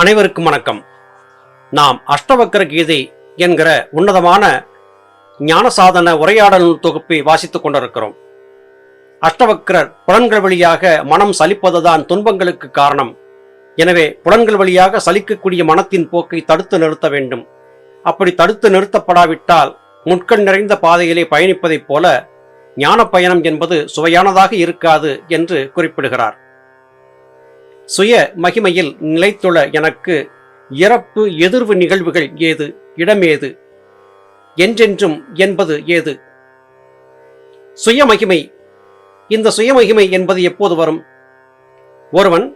அனைவருக்கும் வணக்கம். நாம் அஷ்டவக்கர கீதை என்கிற உன்னதமான ஞான சாதன உரையாடல் தொகுப்பை வாசித்துக் கொண்டிருக்கிறோம். அஷ்டவக்கரர் புலன்கள் வழியாக மனம் சலிப்பதுதான் துன்பங்களுக்கு காரணம். எனவே புலன்கள் வழியாக சலிக்கக்கூடிய மனத்தின் போக்கை தடுத்து நிறுத்த வேண்டும். அப்படி தடுத்து நிறுத்தப்படாவிட்டால் முட்கள் நிறைந்த பாதையிலே பயணிப்பதைப் போல ஞான பயணம் என்பது சுவையானதாக இருக்காது என்று குறிப்பிடுகிறார். சுய மகிமையில் நிலைத்துள்ள எனக்கு இறப்பு எதிர்வு நிகழ்வுகள் ஏது? இடமேது என்றென்றும் என்பது ஏது? சுயமகிமை இந்த சுயமகிமை என்பது எப்போது வரும்? ஒருவன்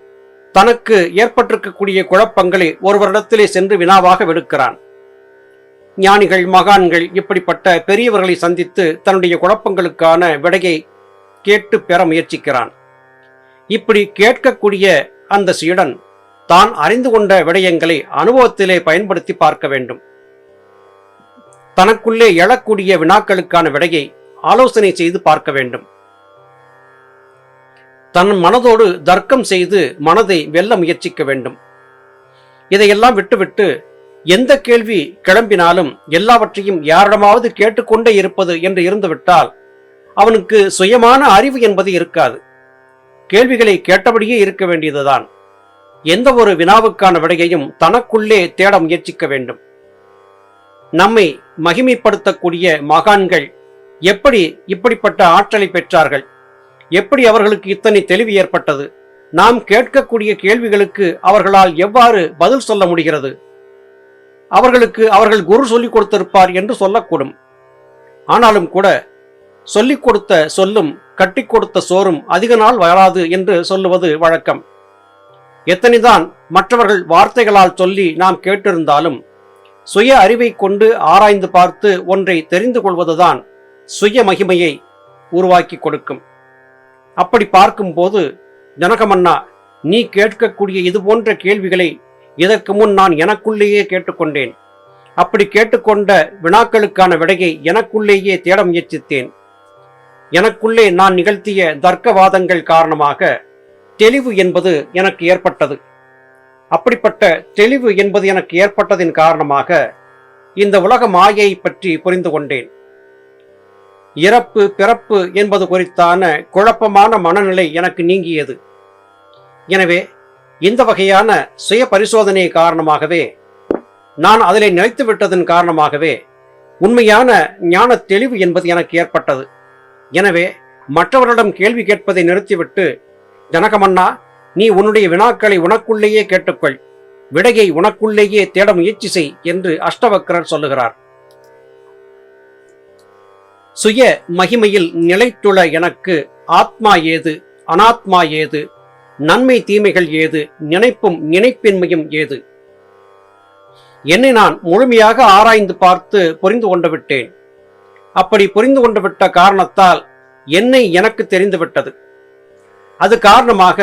தனக்கு ஏற்பட்டிருக்கக்கூடிய குழப்பங்களை ஒருவரிடத்திலே சென்று வினாவாக விடுக்கிறான். ஞானிகள் மகான்கள் இப்படிப்பட்ட பெரியவர்களை சந்தித்து தன்னுடைய குழப்பங்களுக்கான விடையை கேட்டு பெற முயற்சிக்கிறான். இப்படி கேட்கக்கூடிய அந்த சீடன் தான் அறிந்து கொண்ட விடயங்களை அனுபவத்திலே பயன்படுத்தி பார்க்க வேண்டும். தனக்குள்ளே எழக்கூடிய வினாக்களுக்கான விடையை ஆலோசனை செய்து பார்க்க வேண்டும். தன் மனதோடு தர்க்கம் செய்து மனதை வெல்ல முயற்சிக்க வேண்டும். இதையெல்லாம் விட்டுவிட்டு எந்த கேள்வி கிளம்பினாலும் எல்லாவற்றையும் யாரிடமாவது கேட்டுக்கொண்டே இருப்பது என்று இருந்துவிட்டால் அவனுக்கு சுயமான அறிவு என்பது இருக்காது. கேள்விகளை கேட்டபடியே இருக்க வேண்டியதுதான். எந்த ஒரு வினாவுக்கான விடையையும் தனக்குள்ளே தேட முயற்சிக்க வேண்டும். நம்மை மகிமைப்படுத்தக்கூடிய மகான்கள் எப்படி இப்படிப்பட்ட ஆற்றலை பெற்றார்கள்? எப்படி அவர்களுக்கு இத்தனை தெளிவு ஏற்பட்டது? நாம் கேட்கக்கூடிய கேள்விகளுக்கு அவர்களால் எவ்வாறு பதில் சொல்ல முடிகிறது? அவர்களுக்கு அவர்கள் குரு சொல்லிக் கொடுத்திருப்பார் என்று சொல்லக்கூடும். ஆனாலும் கூட சொல்லிக் கொடுத்த சொல்லும் கட்டிக் கொடுத்த சோறும் அதிக நாள் வராது என்று சொல்லுவது வழக்கம். எத்தனைதான் மற்றவர்கள் வார்த்தைகளால் சொல்லி நாம் கேட்டிருந்தாலும் சுய அறிவை கொண்டு ஆராய்ந்து பார்த்து ஒன்றை தெரிந்து கொள்வதுதான் சுய மகிமையை உருவாக்கி கொடுக்கும். அப்படி பார்க்கும்போது ஜனகமன்னா நீ கேட்கக்கூடிய இது போன்ற கேள்விகளை இதற்கு முன் நான் எனக்குள்ளேயே கேட்டுக்கொண்டேன். அப்படி கேட்டுக்கொண்ட வினாக்களுக்கான விடையை எனக்குள்ளேயே தேட முயற்சித்தேன். எனக்குள்ளே நான் நிகழ்த்திய தர்க்கவாதங்கள் காரணமாக தெளிவு என்பது எனக்கு ஏற்பட்டது. அப்படிப்பட்ட தெளிவு என்பது எனக்கு ஏற்பட்டதின் காரணமாக இந்த உலக மாயை பற்றி புரிந்து கொண்டேன். இறப்பு பிறப்பு என்பது குறித்தான குழப்பமான மனநிலை எனக்கு நீங்கியது. எனவே இந்த வகையான சுய பரிசோதனை காரணமாகவே நான் அதிலே நிலைத்து விட்டதன் காரணமாகவே உண்மையான ஞான தெளிவு என்பது எனக்கு ஏற்பட்டது. எனவே மற்றவரிடம் கேள்வி கேட்பதை நிறுத்திவிட்டு ஜனகமன்னா நீ உன்னுடைய வினாக்களை உனக்குள்ளேயே கேட்டுக்கொள். விடையை உனக்குள்ளேயே தேட முயற்சி செய் என்று அஷ்டவக்கரர் சொல்லுகிறார். சுய மகிமையில் நிலைத்துள எனக்கு ஆத்மா ஏது அனாத்மா ஏது நன்மை தீமைகள் ஏது நினைப்பும் நினைப்பின்மையும் ஏது? என்னை நான் முழுமையாக ஆராய்ந்து பார்த்து புரிந்து கொண்டு விட்டேன். அப்படி புரிந்து கொண்டு விட்ட காரணத்தால் என்னை எனக்கு தெரிந்துவிட்டது அது காரணமாக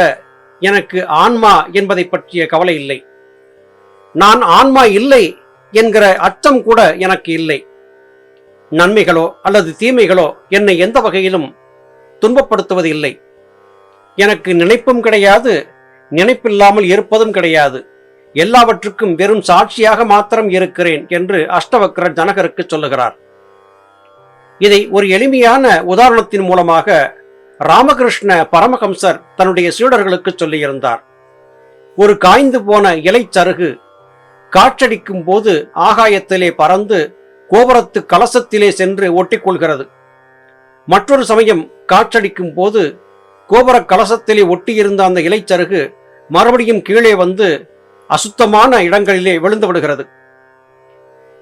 எனக்கு ஆன்மா என்பதை பற்றிய கவலை இல்லை. நான் ஆன்மா இல்லை என்கிற அச்சம் கூட எனக்கு இல்லை. நன்மைகளோ அல்லது தீமைகளோ என்னை எந்த வகையிலும் துன்பப்படுத்துவது இல்லை. எனக்கு நினைப்பும் கிடையாது நினைப்பில்லாமல் இருப்பதும் கிடையாது. எல்லாவற்றுக்கும் வெறும் சாட்சியாக மாத்திரம் இருக்கிறேன் என்று அஷ்டவக்கர ஜனகருக்கு சொல்லுகிறார். இதை ஒரு எளிமையான உதாரணத்தின் மூலமாக ராமகிருஷ்ண பரமஹம்சர் தன்னுடைய சீடர்களுக்கு சொல்லியிருந்தார். ஒரு காய்ந்து போன இலைச்சருகு காற்றடிக்கும் போது ஆகாயத்திலே பறந்து கோபுரத்து கலசத்திலே சென்று ஒட்டிக்கொள்கிறது. மற்றொரு சமயம் காற்றடிக்கும் போது கோபுர கலசத்திலே ஒட்டியிருந்த அந்த இலைச்சருகு மறுபடியும் கீழே வந்து அசுத்தமான இடங்களிலே விழுந்து விடுகிறது.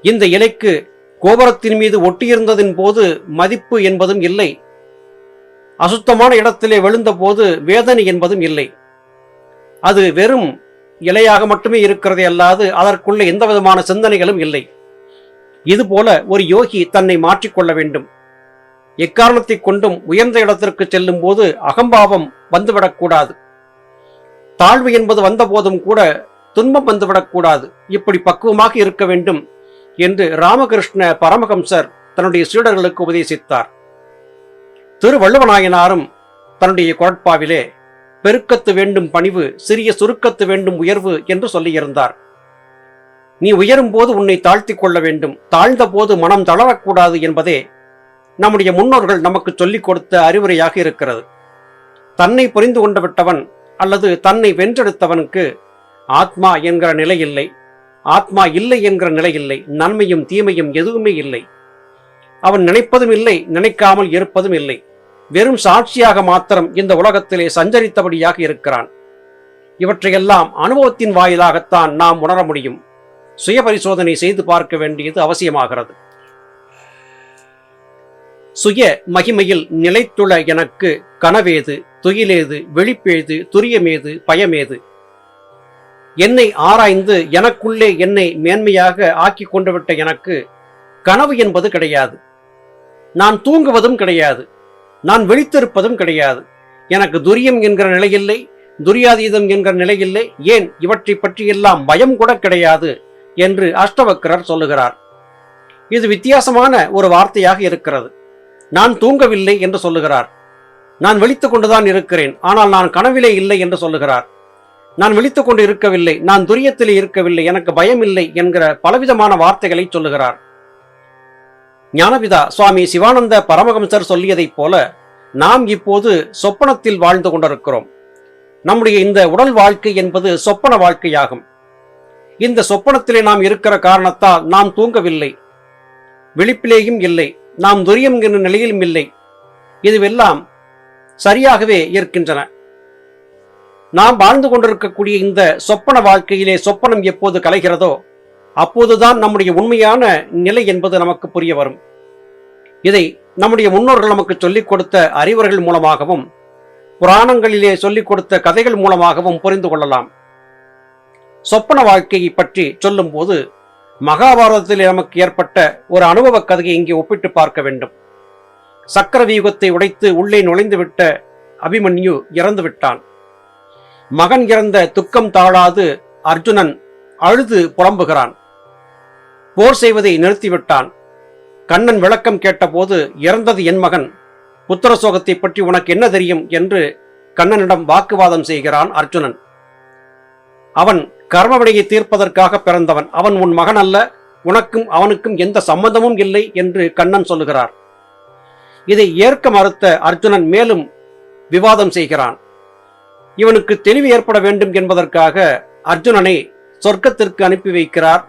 இந்த இலைக்கு கோபுரத்தின் மீது ஒட்டியிருந்ததின் போது மதிப்பு என்பதும் இல்லை. அசுத்தமான இடத்திலே விழுந்த போது வேதனை என்பதும் இல்லை. அது வெறும் இலையாக மட்டுமே இருக்கிறதே அல்லாது அதற்குள்ளே எந்த விதமான சிந்தனைகளும் இல்லை. இதுபோல ஒரு யோகி தன்னை மாற்றிக்கொள்ள வேண்டும். எக்காரணத்தை கொண்டும் உயர்ந்த இடத்திற்கு செல்லும் போது அகம்பாவம் வந்துவிடக்கூடாது. தாழ்வு என்பது வந்தபோதும் கூட துன்பம் வந்துவிடக்கூடாது. இப்படி பக்குவமாக இருக்க வேண்டும். என்று ராமகிருஷ்ண பரமஹம்சர் தன்னுடைய சீடர்களுக்கு உபதேசித்தார். திருவள்ளுவநாயனாரும் தன்னுடைய குரட்பாவிலே பெருக்கத்து வேண்டும் பணிவு சிறிய சுருக்கத்து வேண்டும் உயர்வு என்று சொல்லியிருந்தார். நீ உயரும் போது உன்னை தாழ்த்திக் கொள்ள வேண்டும். தாழ்ந்த போது மனம் தளரக்கூடாது என்பதே நம்முடைய முன்னோர்கள் நமக்கு சொல்லிக் கொடுத்த அறிவுரையாக இருக்கிறது. தன்னை புரிந்து கொண்டு விட்டவன் அல்லது தன்னை வென்றெடுத்தவனுக்கு ஆத்மா என்கிற நிலை இல்லை. ஆத்மா இல்லை என்கிற நிலை இல்லை. நன்மையும் தீமையும் எதுவுமே இல்லை. அவன் நினைப்பதும் இல்லை நினைக்காமல் இருப்பதும் இல்லை. வெறும் சாட்சியாக மாத்திரம் இந்த உலகத்திலே சஞ்சரித்தபடியாக இருக்கிறான். இவற்றையெல்லாம் அனுபவத்தின் வாயிலாகத்தான் நாம் உணர முடியும். சுய பரிசோதனை செய்து பார்க்க வேண்டியது அவசியமாகிறது. சுய மகிமையில் நிலைத்துள எனக்கு கனவேது துயிலேது வெளிப்பேது துரியமேது பயமேது. என்னை ஆராய்ந்து எனக்குள்ளே என்னை மேன்மையாக ஆக்கி கொண்டுவிட்ட எனக்கு கனவு என்பது கிடையாது. நான் தூங்குவதும் கிடையாது. நான் விழித்திருப்பதும் கிடையாது. எனக்கு துரியம் என்கிற நிலையில்லை துரியாதீதம் என்கிற நிலையில்லை. ஏன் இவற்றை பற்றியெல்லாம் பயம் கூட கிடையாது என்று அஷ்டவக்கரர் சொல்லுகிறார். இது வித்தியாசமான ஒரு வார்த்தையாக இருக்கிறது. நான் தூங்கவில்லை என்று சொல்லுகிறார். நான் விழித்து கொண்டுதான் இருக்கிறேன். ஆனால் நான் கனவிலே இல்லை என்று சொல்லுகிறார். நான் விழித்துக் கொண்டு இருக்கவில்லை நான் துரியத்தில் இருக்கவில்லை எனக்கு பயம் இல்லை என்கிற பலவிதமான வார்த்தைகளை சொல்லுகிறார். ஞானபிதா சுவாமி சிவானந்த பரமஹம்சர் சொல்லியதைப் போல நாம் இப்போது சொப்பனத்தில் வாழ்ந்து கொண்டிருக்கிறோம். நம்முடைய இந்த உடல் வாழ்க்கை என்பது சொப்பன வாழ்க்கையாகும். இந்த சொப்பனத்திலே நாம் இருக்கிற காரணத்தால் நாம் தூங்கவில்லை. விழிப்பிலேயும் இல்லை. நாம் துரியம் என்ற நிலையிலும் இல்லை. இதுவெல்லாம் சரியாகவே இருக்கின்றன. நாம் வாழ்ந்து கொண்டிருக்கக்கூடிய இந்த சொப்பன வாழ்க்கையிலே சொப்பனம் எப்போது கலைகிறதோ அப்போதுதான் நம்முடைய உண்மையான நிலை என்பது நமக்கு புரிய வரும். இதை நம்முடைய முன்னோர்கள் நமக்கு சொல்லிக் கொடுத்த அறிவுரைகள் மூலமாகவும் புராணங்களிலே சொல்லிக் கொடுத்த கதைகள் மூலமாகவும் புரிந்து கொள்ளலாம். சொப்பன வாழ்க்கையை பற்றி சொல்லும்போது மகாபாரதத்தில் நமக்கு ஏற்பட்ட ஒரு அனுபவ கதையை இங்கே ஒப்பிட்டு பார்க்க வேண்டும். சக்கரவியூகத்தை உடைத்து உள்ளே நுழைந்துவிட்ட அபிமன்யு இறந்து விட்டான் மகன் இறந்த துக்கம் தாழாது அர்ஜுனன் அழுது புலம்புகிறான். போர் செய்வதை நிறுத்திவிட்டான். கண்ணன் விளக்கம் கேட்டபோது இறந்தது என் மகன். புத்திர சோகத்தை பற்றி உனக்கு என்ன தெரியும்? என்று கண்ணனிடம் வாக்குவாதம் செய்கிறான் அர்ஜுனன். அவன் கர்மவினையை தீர்ப்பதற்காக பிறந்தவன். அவன் உன் மகன் அல்ல. உனக்கும் அவனுக்கும் எந்த சம்பந்தமும் இல்லை என்று கண்ணன் சொல்லுகிறார். இதை ஏற்க மறுத்த அர்ஜுனன் மேலும் விவாதம் செய்கிறான். இவனுக்கு தெளிவு ஏற்பட வேண்டும் என்பதற்காக அர்ஜுனனை சொர்க்கத்திற்கு அனுப்பி வைக்கிறார்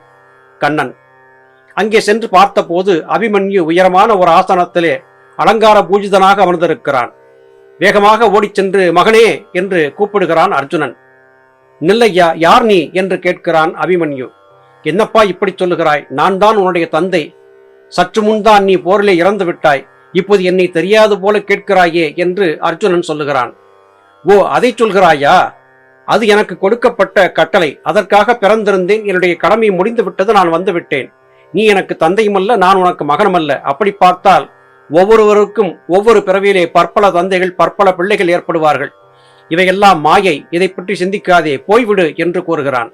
கண்ணன். அங்கே சென்று பார்த்தபோது அபிமன்யு உயரமான ஒரு ஆசனத்திலே அலங்கார பூஜிதனாக அமர்ந்திருக்கிறான். வேகமாக ஓடிச் சென்று மகனே என்று கூப்பிடுகிறான் அர்ஜுனன். நில்லையா யார் நீ? என்று கேட்கிறான் அபிமன்யு. என்னப்பா இப்படி சொல்லுகிறாய்? நான் தான் உன்னுடைய தந்தை. சற்று முன்தான் நீ போரிலே இறந்து விட்டாய் இப்போது என்னை தெரியாது போல கேட்கிறாயே என்று அர்ஜுனன் சொல்லுகிறான். ஓ அதை சொல்கிறாயா? அது எனக்கு கொடுக்கப்பட்ட கட்டளை. அதற்காக பிறந்திருந்தேன். என்னுடைய கடமை முடிந்து விட்டது நான் வந்து விட்டேன் நீ எனக்கு தந்தையுமல்ல நான் உனக்கு மகனும் அல்ல அப்படி பார்த்தால் ஒவ்வொருவருக்கும் ஒவ்வொரு பிறவியிலே பற்பல தந்தைகள் பற்பல பிள்ளைகள் ஏற்படுவார்கள். இவையெல்லாம் மாயை. இதை பற்றி சிந்திக்காதே. போய்விடு என்று கூறுகிறான்.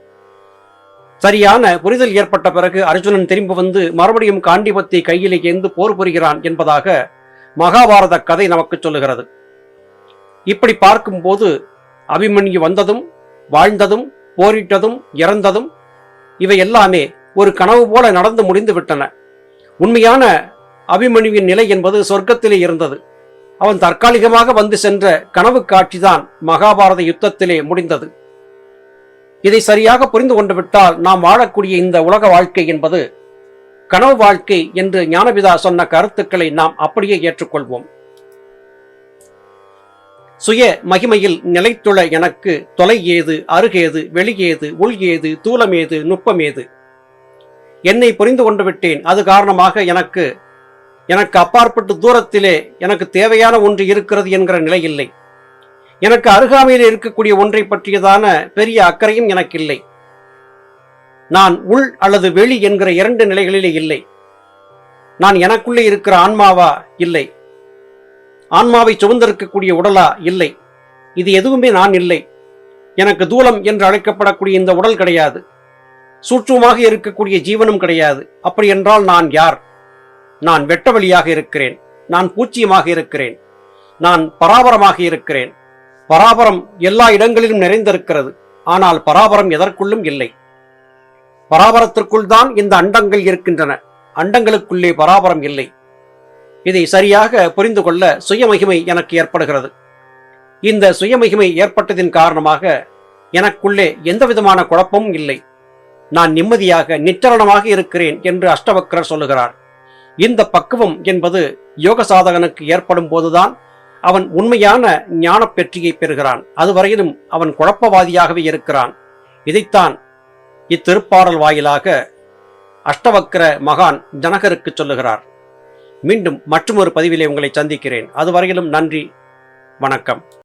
சரியான புரிதல் ஏற்பட்ட பிறகு அர்ஜுனன் திரும்பி வந்து மறுபடியும் காண்டிபத்தை கையிலே ஏந்து போர் புரிகிறான் என்பதாக மகாபாரத கதை நமக்கு சொல்லுகிறது. இப்படி பார்க்கும்போது அபிமன்யு வந்ததும் வாழ்ந்ததும் போரிட்டதும் இறந்ததும் இவை எல்லாமே ஒரு கனவு போல நடந்து முடிந்து விட்டன உண்மையான அபிமன்யுவின் நிலை என்பது சொர்க்கத்திலே இருந்தது. அவன் தற்காலிகமாக வந்து சென்ற கனவு காட்சிதான் மகாபாரத யுத்தத்திலே முடிந்தது. இதை சரியாக புரிந்து கொண்டு விட்டால் நாம் வாழக்கூடிய இந்த உலக வாழ்க்கை என்பது கனவு வாழ்க்கை என்று ஞானபிதா சொன்ன கருத்துக்களை நாம் அப்படியே ஏற்றுக்கொள்வோம். சுய மகிமையில் நிலைத்துள எனக்கு தொலை ஏது அருகேது வெளியேது உள் ஏது தூலமேது நுட்பமேது என்னை புரிந்து கொண்டு விட்டேன். அது காரணமாக எனக்கு எனக்கு அப்பாற்பட்டு தூரத்திலே எனக்கு தேவையான ஒன்று இருக்கிறது என்கிற நிலை இல்லை. எனக்கு அருகாமையில் இருக்கக்கூடிய ஒன்றை பற்றியதான பெரிய அக்கறையும் எனக்கு இல்லை நான் உள் அல்லது வெளி என்கிற இரண்டு நிலைகளிலே இல்லை. நான் எனக்குள்ளே இருக்கிற ஆன்மாவா? இல்லை. ஆன்மாவை சுமந்திருக்கக்கூடிய உடலா? இல்லை. இது எதுவுமே நான் இல்லை. எனக்கு தூலம் என்று அழைக்கப்படக்கூடிய இந்த உடல் கிடையாது. சூட்சமாக இருக்கக்கூடிய ஜீவனும் கிடையாது. அப்படி என்றால் நான் யார்? நான் வெட்டவெளியாக இருக்கிறேன். நான் பூச்சியமாக இருக்கிறேன். நான் பராபரமாக இருக்கிறேன். பராபரம் எல்லா இடங்களிலும் நிறைந்திருக்கிறது. ஆனால் பராபரம் எதற்குள்ளும் இல்லை. பராபரத்திற்குள் தான் இந்த அண்டங்கள் இருக்கின்றன. அண்டங்களுக்குள்ளே பராபரம் இல்லை. இதை சரியாக புரிந்து கொள்ள சுயமகிமை எனக்கு ஏற்படுகிறது. இந்த சுயமகிமை ஏற்பட்டதின் காரணமாக எனக்குள்ளே எந்த விதமான குழப்பமும் இல்லை. நான் நிம்மதியாக நிச்சலனமாக இருக்கிறேன் என்று அஷ்டவக்கரர் சொல்லுகிறார். இந்த பக்குவம் என்பது யோக சாதகனுக்கு ஏற்படும் போதுதான் அவன் உண்மையான ஞான பெற்றியை பெறுகிறான். அதுவரையிலும் அவன் குழப்பவாதியாகவே இருக்கிறான். இதைத்தான் இத்திருப்பாடல் வாயிலாக அஷ்டவக்கர மகான் ஜனகருக்கு சொல்லுகிறார். மீண்டும் மற்றொரு பதிவிலே உங்களை சந்திக்கிறேன். அதுவரையிலும் நன்றி வணக்கம்.